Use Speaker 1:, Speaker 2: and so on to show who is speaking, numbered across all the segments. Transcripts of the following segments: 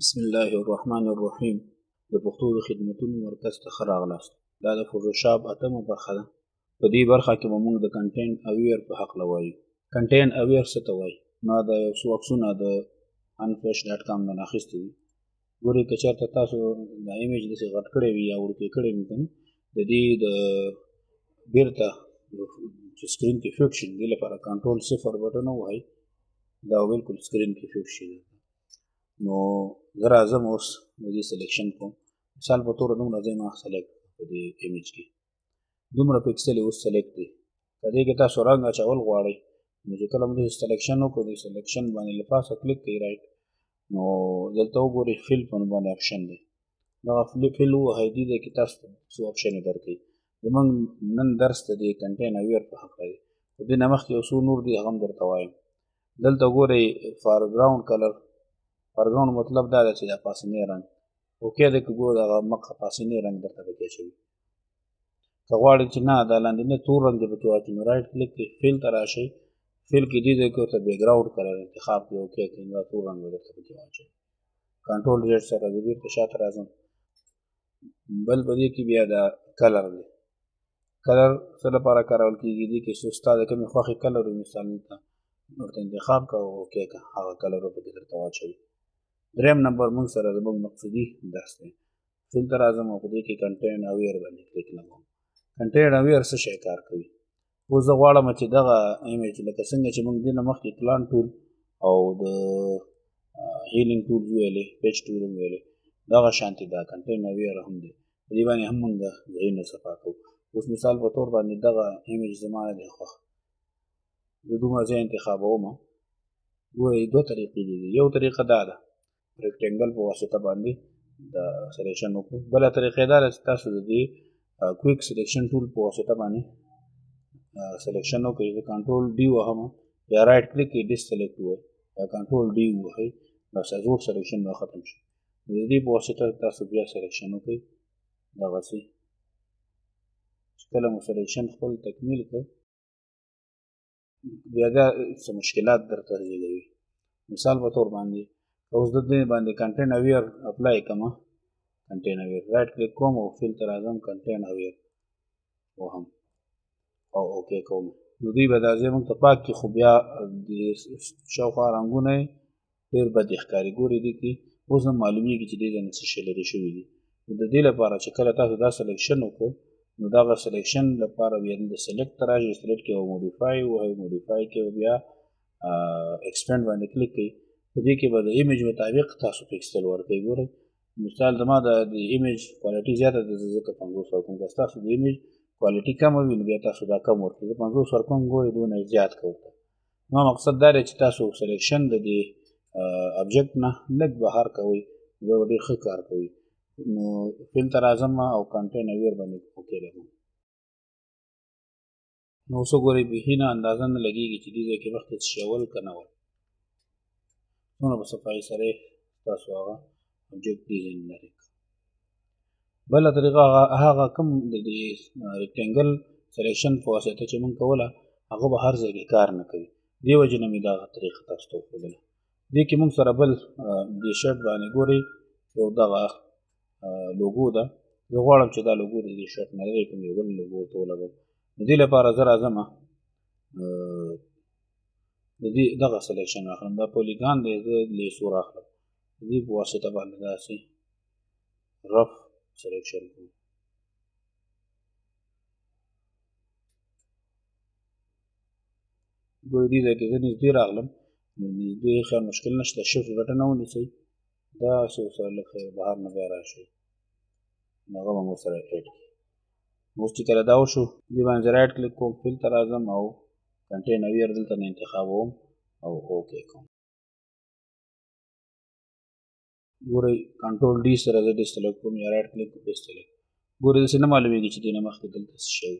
Speaker 1: بسم الله الرحمن الرحیم. د پښتو د خدمتونو مرکز ته ښه راغلاست. دا د فوټوشاپ اتمه برخه ده. په دې برخه کې به موږ د کنټینټ اویر په هکله وایو. کنټینټ اویر څه ته وایي؟ ما د یو څو عکسونه د انفریش ډاټ کام نه اخیستي دي. ګورئ که چېرته تاسو دا ایمیج داسې غټ کړی وي یا وړوکی کړی وي که نه د دې د بیرته چې سکرین کې فټ شي دې لپاره کنټرول صفر بټن ووهئ دا بالکل سکرین کې فټ شي نو زه راځم اوس د دې سلیکشن کوم. مثال په توګه دومره ځای ما سلیکټ په دې ایمیج کې. دومره پکسل اوس سلیکټ دی. که دې کې تاسو رنګ اچول غواړئ نو چې کله موږ سلیکشن وکړو د سلیکشن باندې له پاسه کلیک کړئ رایټ نو دلته وګورئ فیل په باندې اپشن دی. دغه فیل ووهئ دې ځای کې تاسو څو اپشن درکوي زمونږ نن درس ته د کنټین اویر په حق دی په دې نه مخکې یو څو نور دي هغه هم درته وایم. دلته ګورئ فارګراوند کلر فارګراوند مطلب دا دی چې دا پاسنی رنګ اوکې که ګورو دغه مخه پاسنی رنګ درته پکې اچوي. که غواړئ چې نه دا لاندې تور رنګ دې پکې واچوي. نو رایټ کلیک کړئ فیل ته راشئ. فیل کې دې ځای کې ورته بیکګراوند کلر انتخاب کړئ اوکې کړئ دا تور رنګ به درته پکې واچوي. کنټرول زیډ سره زه بېرته شاته راځم. بل په دې کې بیا دا کلر دی. کلر څه لپاره کارول کېږي دې کې چې ستا د کومې خوښې کلر وي مثال ته ورته انتخاب کوه اوکې که هغه کلر به پکې درته واچوي دریم نمبر موږ سره زموږ مقصدي درس دی. دلته راځم او په دې کې کنټینټ اویر باندې کلیک لګوم کنټینټ اویر څه شی کار کوي؟ اوس زه غواړم چې دغه ایمیج لکه څنګه چې موږ دې نه مخکې پلان ټول او د هیلینګ ټول ویلې پیج ټول ویلې دغه شانتي دا کنټینټ اویر هم دی. په دې باندې هم موږ ځایونه صفا کوو. اوس مثال په تور باندې دغه ایمیج زما نه دی خوښ. زه دومره ځای انتخابوم. ګورئ دوه طریقې دي. یو طریقه دا ده ریکټنګل په واسطه باندې د سلیکشن وکړو بله طریقه دا چې تاسو د دې کویک سلیکشن ټول په واسطه باندې سلیکشن وکړئ زه کنټرول ډي وهم یا رائټ کلیک کې ډس سلیکټ ووایي یا کنټرول ډي ووهئ بس زوړ سلیکشن به ختم شي د دې په واسطه تاسو بیا سلیکشن وکړئ دغسې چې کله مو سلیکشن خپل تکمیل کړ بیا دا څه مشکلات درته زیږوي مثال په تور باندې اوس د دې باندې کنټینټ اویر اپلای کوم کنټینټ اویر رائټ کلیک کوم او فلټر اعظم کنټینټ اویر وهم او اوکې کوم نو دوی به دا ځای موږ ته پاک کړي خو بیا د شاوخوا رنګونه ډېر بد ښکاري ګورې دي کې اوس هم معلومیږي چې دې ځای نه څه شی لرې شوي دي نو د دې لپاره چې کله تاسو دا سلیکشن وکړو نو دغه سلیکشن لپاره بیا د سلیکټ ته راشئ سلیکټ کې او موډیفای ووهئ موډیفای کې بیا ایکسپینډ باندې کلیک کړئ په دې کې به د ایمیج مطابق تاسو پکسل ورکړئ ګورئ مثال زما د ایمیج کوالټي زیاته ده ځکه پنځوس ورکوم. که ستاسو د ایمیج کوالټي کمه وي نو بیا تاسو دا کم ورکړئ زه پنځوس ورکوم ګورئ دونه زیات کړئ نو مقصد دا دی چې تاسو سلیکشن د دې ابجیکټ نه لږ بهر کوئ بیا به ډېر ښه کار کوي نو فلټر اعظم او کنټینټ اویر باندې اوکې لګوم نو اوس وګورئ بیخي نه اندازه نه لګېږي چې دې ځای کې مخکې څه ول که نه ول څومره په صفایي سره تاسو هغه object ډیزاین لري. بله طریقه هغه کوم د دې ریکټنګل سلیکشن په واسطه چې مونږ کوله هغه به هر ځای کې کار نه کوي. دې وجې نه مې دغه طریقه تاسو ته وښودله. دې کې مونږ سره بل دې شرټ باندې ګورئ یو دغه لوګو ده. زه غواړم چې دا لوګو د دې شرټ نه لرې کوم یو بل لوګو ورته ولګوم. د دې لپاره زه راځم د دې دغه سلیکشن اخلم دا پولیګان دی زه لیسور اخلم د دې په واسطه باندې داسې رف سلیکشن کوم ګورې دې ځای کې زه نږدې راغلم نو نږدې خیر مشکل نشته شفت بټن ونیسئ داسې ورسره لږ بهر نه بیا راشئ هغه به مو سره ایډ کړي اوس چې کله دا وشو دې باندې رایټ کلیک کوم فلټر راځم او کنټین اویر دلته نه انتخابوم او اوکې کوم ګورئ کنټرول ډي سره زه ډیس سلیکټ کوم یا رایټ کلیک ډیس سلیکټ ګورئ داسې نه معلومیږي چې دې نه مخکې دلته څه شی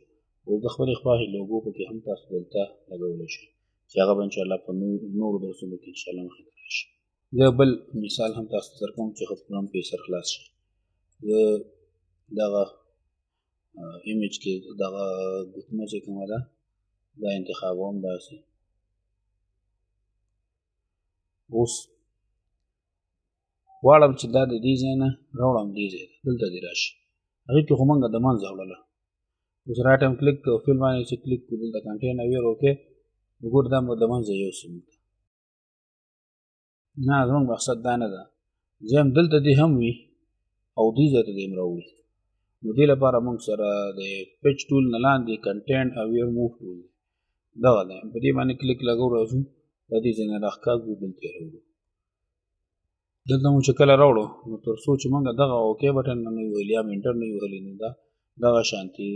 Speaker 1: اوس د خپلې خواهې لوګو پکې هم تاسو دلته لګولی شئ چې هغه به انشاءالله په نورو درسونو کې انشاءالله مخې ته راشي زه بل مثال هم تاسو ته درکوم چې ښه پروګرام پې سر خلاص شي. زه دغه ایمیج کې دغه ګوتمه چې کومه ده دا انتخابوم داسې اوس. غواړم چې دا د دې ځای نه راوړم دې ځای ته. دلته دې راشي. هغې کې خو مونږ د منځه وړله اوس رایټ هم کلیک کوو فیل باندې چې کلیک کړو دلته کنټین اویر اوکې. وګور دا مو د منځه یو سیم نه زموږ مقصد دا نه ده. زم دلته دې هم وي او دې ځای ته دې هم راوړي. نو دې لپاره موږ سره د پیچ ټول نه لاندې کنټینټ اویر موو ټول دغه دی په دې باندې کلیک لګو راځو. د دې ځای نه راښکاږو دلته یې راوړو. دلته مو چې کله راوړو نو تر څو چې موږ دغه اوکې بټن نه ویل یا انټر نه ویلې نو دا دغه شانتي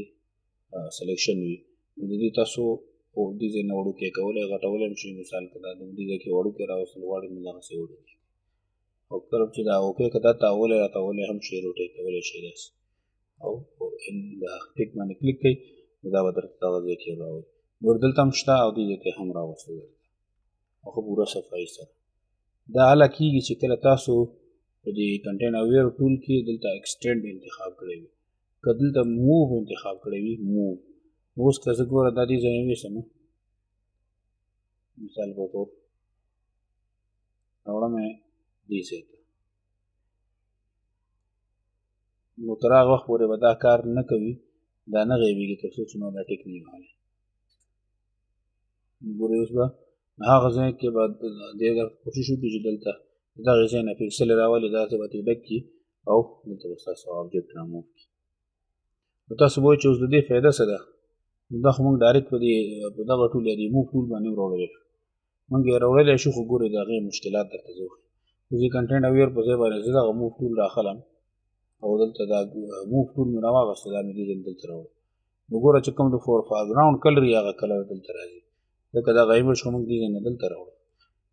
Speaker 1: سلیکشن وي. نو د دې تاسو او دې ځای نه وړو کې کولای غټولای هم شي مثال کدا د دې ځای کې وړو کې راوستل غواړي نو دغه سي وړو او کله چې دا اوکې کدا تاولې راتاولې هم شي روټي کولای شي داس او ان دا ټیک باندې کلیک کړئ دا به درته دغه ځای کې راوړي ور دلته هم شته او دې ته هم راوستل او پوره صفایي سره دا هله کېږي چې کله تاسو په دې کنټین اویر ټول کې دلته ایکسټینډ انتخاب کړی وي که دلته موو انتخاب کړی وي موو اوس که زه ګوره دا دې ځای ویسم مثال په طور راوړم دې ځای ته نو تر هغه وخت پورې به دا کار نه کوي دا نه غیبېږي تر څو چې نو دا ټیک نه وي ګورئ اوس به هغه ځای کې به دې کوشش وکړي چې دلته دغه ځای نه پکسل راولي داسې به ډک کړي او دلته به ستاسو آبجکټ راموف کړي. نو تاسو وایئ چې اوس د دې فایده څه ده؟ نو دا خو موږ ډایرکټ په دې په دغه ټول یا ریموف ټول باندې وراوړلی شو. موږ یې راوړلی شو خو ګورئ د هغې مشکلات درته زه وښیم خو زه کنټینټ اویر په ځای باندې زه دغه موف ټول راخلم او دلته دا موف ټول مې راواغسته دا مې دې دلته راوړ. نو ګوره چې کوم د فور فاګراوند کلر یې هغه کلر دلته راځي ځکه دا غیبه شو موږ دې نه دلته راوړو.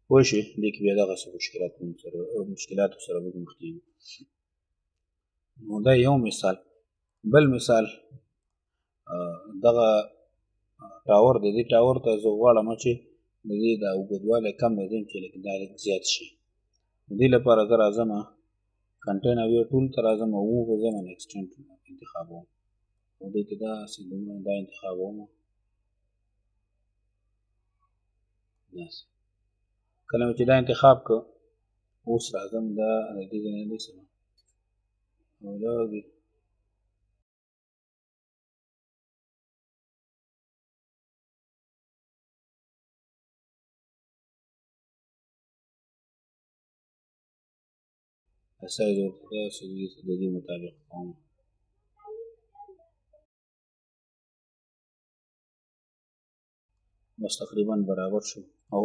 Speaker 1: پوه شئ دې کې بیا دغسې مشکلات موږ سره مشکلاتو سره موږ مخ کېږو نو دا یو مثال. بل مثال دغه ټاور دی دې ټاور ته زه غواړم چې د دې د اوږدوالی کم دی چې لږ دا لږ زیات شي. د دې لپاره زه راځم کنټین اویر ټول ته راځم او باندې ایکسټینډ انتخابوم. او دې کې داسې دومره دا انتخابوم داسې کله چې دا انتخاب کړ اوس راځم دا دې نه نیسم او دا سایز ورته د دې مطابق کوم بس تقریبا برابر شو او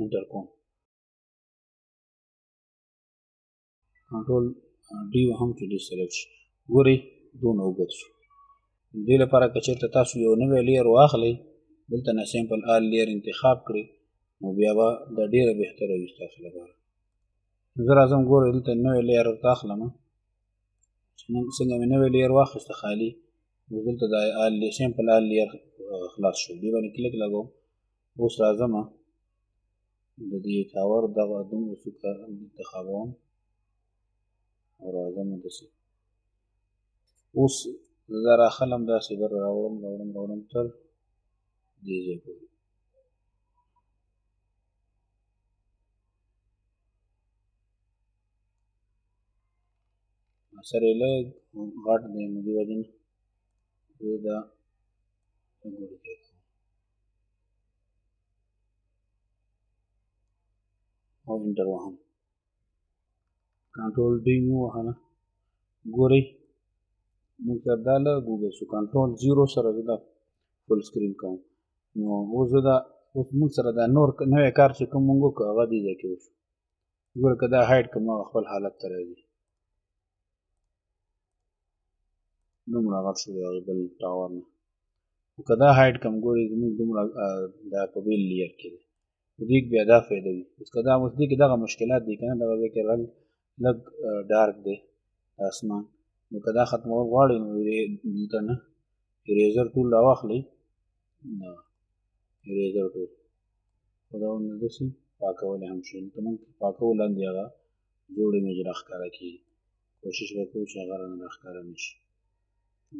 Speaker 1: انټر کوم کنټرول ډي هم چې ډي سلیکټ شي. ګوري دونه وګت شو. دې لپاره که چېرته تاسو یو نوی لیر واخلئ دلته نه سیمپل آل لیر انتخاب کړئ نو بیا به دا ډیره بهتره وي ستاسو لپاره. زه راځم ګوره دلته نوی لیر ورته اخلم څنګه مې نوی لیر واخیسته خالي دلته د آل سیمپل آل لیر خلاص شو. دې باندې کلیک لګوم اوس راځم د دې ټاور دغه دومره څوکه انتخابوم او راځم داسې. اوس زه راخلم داسې بر راوړم راوړم راوړم تر دې ځای پورې. سره لږ غټ دی نو دې وجې نه زه دا ګورو کې او انټر وهم کنټرول ډي مو وهله ګورئ موږ دا له ګوګل شو کنټرول زیرو سره زه دا فل سکرین کوم نو اوس زه دا اوس موږ سره دا نور نوی کار چې کوم موږ وکړو هغه دې ځای کې وشو ګوره که دا هایډ کړم هغه خپل حالت ته راځي دومره غټ شو د هغې بل ټاور نه که دا هایډ کړم ګورئ زموږ دومره دا په بیل لیر کې دی دې بیا دا فایده وي اوس که دا اوس دې کې دغه مشکلات دي که نه دغه ځای کې رنګ لږ ډارک دی اسمان نو که دا ختمول غواړئ نو دلته نه اریزر ټول راواخلئ دا اریزر ټول خو دا نه داسې پاکولی هم شي نو موږ پاکول لاندې هغه جوړ ایمیج راښکاره کېږي کوشش کوو چې هغه رانه راښکاره نه شي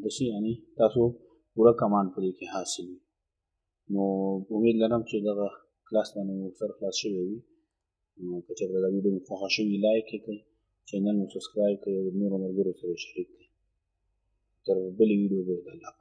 Speaker 1: داسې یعنی تاسو پوره کمانډ په دې کې حاصل وي نو امید لرم چې دغه کلاس باندې مو سر خلاص شوی وي. نو که چېرته دا ویډیو مو خوښه شوي لایک یې کړئ. چینل مو سبسکرایب کړئ او د نورو ملګرو سره شریک کړئ. تر بلې ویډیو د الله